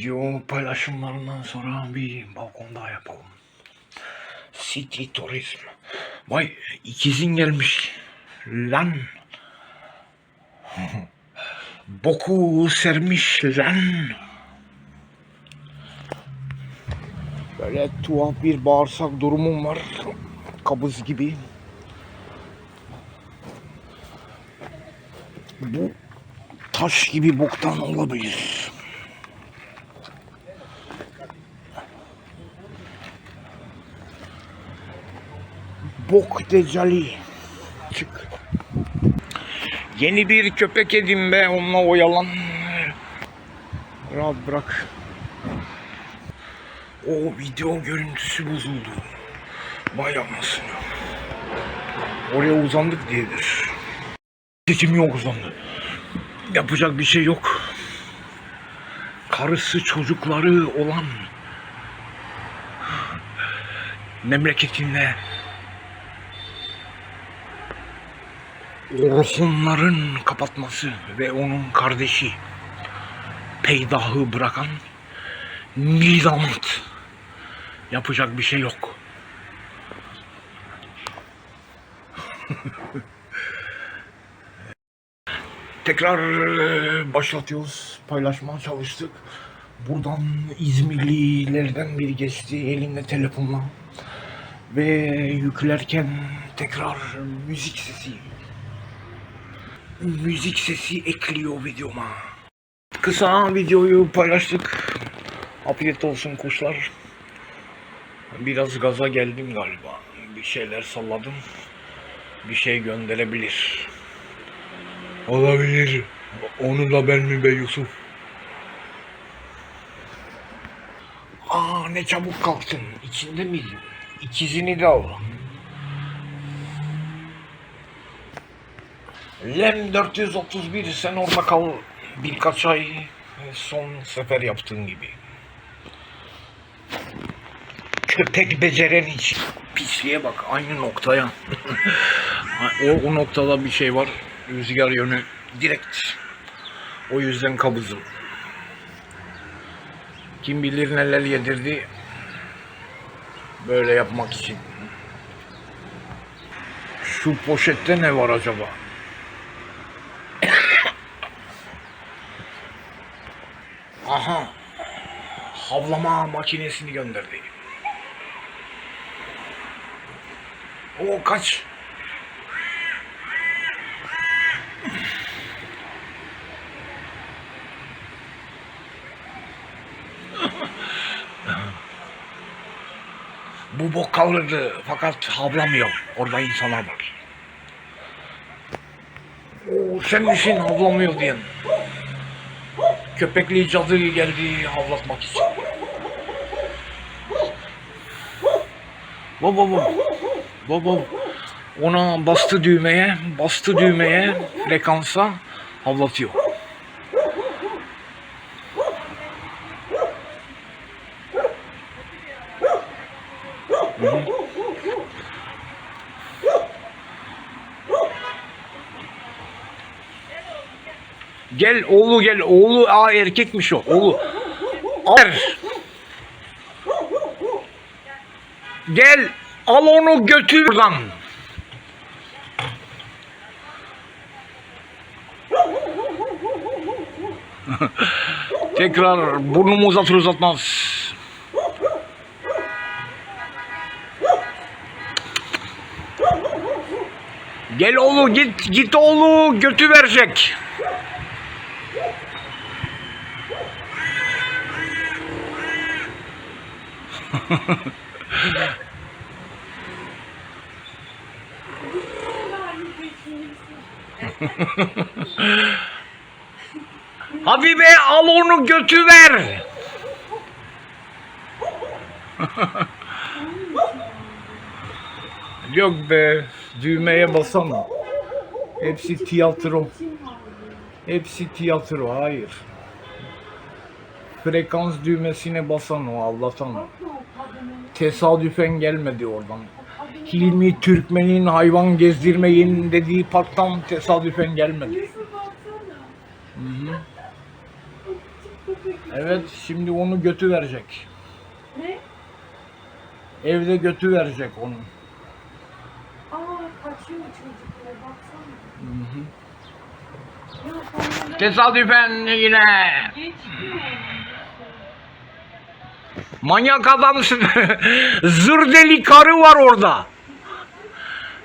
Video paylaşımlarından sonra bir balkon daha yapalım. City Turizm. Vay ikizin gelmiş. Lan. Boku sermiş lan. Böyle tuhaf bir bağırsak durumum var. Kabız gibi. Bu taş gibi boktan olabilir. Bok decali. Çık. Yeni bir köpek edin be onunla oyalan. Rahat bırak. O video görüntüsü bozuldu. Vay anasını. Oraya uzandık diyedir. Seçim yok uzandı. Yapacak bir şey yok. Karısı çocukları olan memleketinde Orhunların kapatması ve onun kardeşi peydahı bırakan nizamat yapacak bir şey yok. Tekrar e, başlatıyoruz. Paylaşmaya çalıştık. Buradan İzmirlilerden biri geçti elinde telefonla. Ve yüklerken tekrar müzik sesi müzik sesi ekliyor videoma. Kısa videoyu paylaştık. Afiyet olsun kuşlar. Biraz gaza geldim galiba. Bir şeyler salladım. Bir şey gönderebilir. Olabilir. Onu da ben mi be Yusuf? Aa ne çabuk kalktın. İçinde miydin? İkizini de al. Lem 431 sen orada kal birkaç ay son sefer yaptığın gibi. Köpek beceren hiç. Pisliğe bak aynı noktaya. o, o noktada bir şey var. Rüzgar yönü direkt. O yüzden kabızım. Kim bilir neler yedirdi. Böyle yapmak için. Şu poşette ne var acaba? Havlama makinesini gönderdi. O kaç. Bu bok kaldırdı fakat havlamıyor. Orada insanlar var. Oo, sen misin havlamıyor diyen? Köpekli cadı geldi havlatmak için. Baba baba. Baba. Ona bastı düğmeye, bastı düğmeye, frekansa havlatıyor. Gel oğlu gel oğlu aa erkekmiş o oğlu. Er. Gel al onu götür buradan. Tekrar burnumu uzatır uzatmaz. Gel oğlu git git oğlu götü verecek. Habibe al onu götü ver. Yok be düğmeye basama. Hepsi tiyatro. Hepsi tiyatro hayır. Frekans düğmesine basan o Allah'tan. Tesadüfen gelmedi oradan. Hilmi Türkmen'in hayvan gezdirmeyin dediği parktan tesadüfen gelmedi. Yusuf baksana. Evet. Şimdi onu götü verecek. Ne? Evde götü verecek onu. Aa kaçıyor çocuklar baksana. Ya sonra Tesadüfen yine. geçmiyor. Manyak adamsın. Zır deli karı var orada.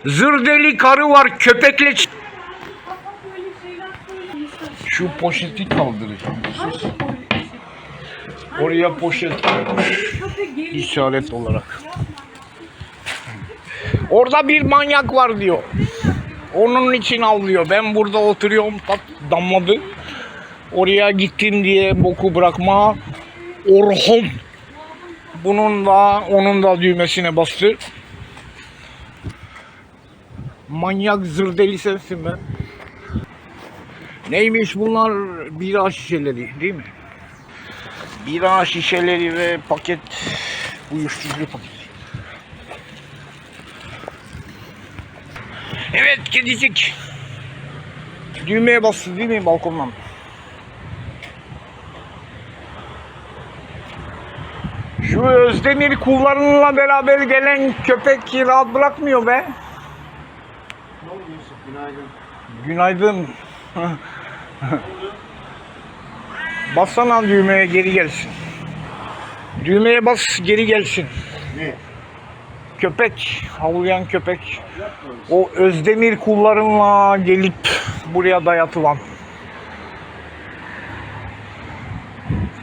Zır deli karı var köpekle. Şu poşeti kaldıracağım. Oraya poşet koymuş. İşaret olarak. Orada bir manyak var diyor. Onun için avlıyor. Ben burada oturuyorum. Pat damladı. Oraya gittim diye boku bırakma. Orhon. Bunun da onun da düğmesine bastı. Manyak zırdeli sensin be. Neymiş bunlar? Bira şişeleri değil mi? Bira şişeleri ve paket uyuşturucu paketi. Evet kedicik. Düğmeye bastı değil mi balkondan? Şu Özdemir kullarınla beraber gelen köpek rahat bırakmıyor be. Ne oldu Yusuf? Günaydın. Günaydın. Bassana düğmeye geri gelsin. Düğmeye bas geri gelsin. Ne? Köpek, havlayan köpek. O Özdemir kullarınla gelip buraya dayatılan.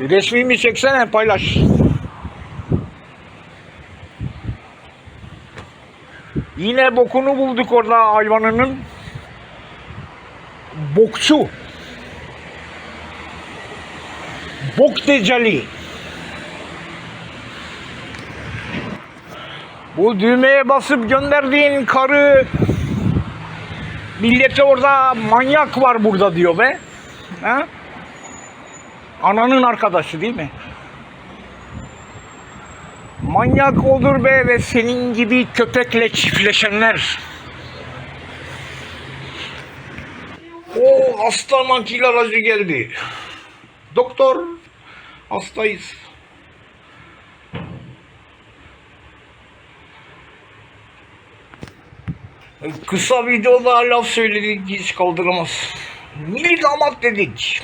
Resmimi çeksene paylaş. Yine bokunu bulduk orada hayvanının. Bokçu. Bok decali. Bu düğmeye basıp gönderdiğin karı millete orada manyak var burada diyor be. Ha? Ananın arkadaşı değil mi? Manyak olur be ve senin gibi köpekle çiftleşenler. O hasta nakil aracı geldi. Doktor hastayız. Kısa videoda laf söyledik hiç kaldıramaz. Milli damat dedik.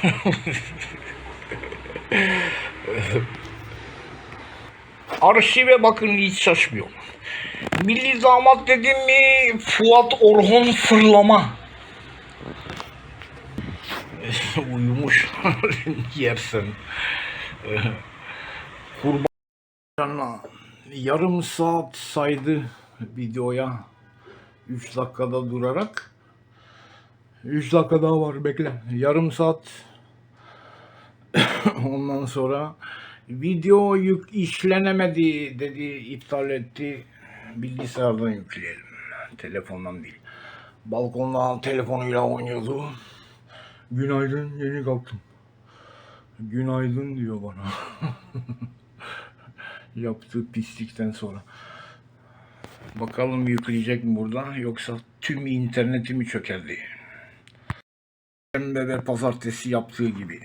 Arşive bakın hiç şaşmıyor. Milli damat dedim mi Fuat Orhon fırlama. Uyumuş yersin. Kurban yarım saat saydı videoya 3 dakikada durarak 3 dakika daha var bekle yarım saat ondan sonra video yük işlenemedi dedi iptal etti bilgisayardan yükleyelim telefondan değil balkonda telefonuyla oynuyordu günaydın yeni kalktım günaydın diyor bana yaptığı pislikten sonra. Bakalım yükleyecek mi burada yoksa tüm interneti mi çökerdi? Pembe ve pazartesi yaptığı gibi.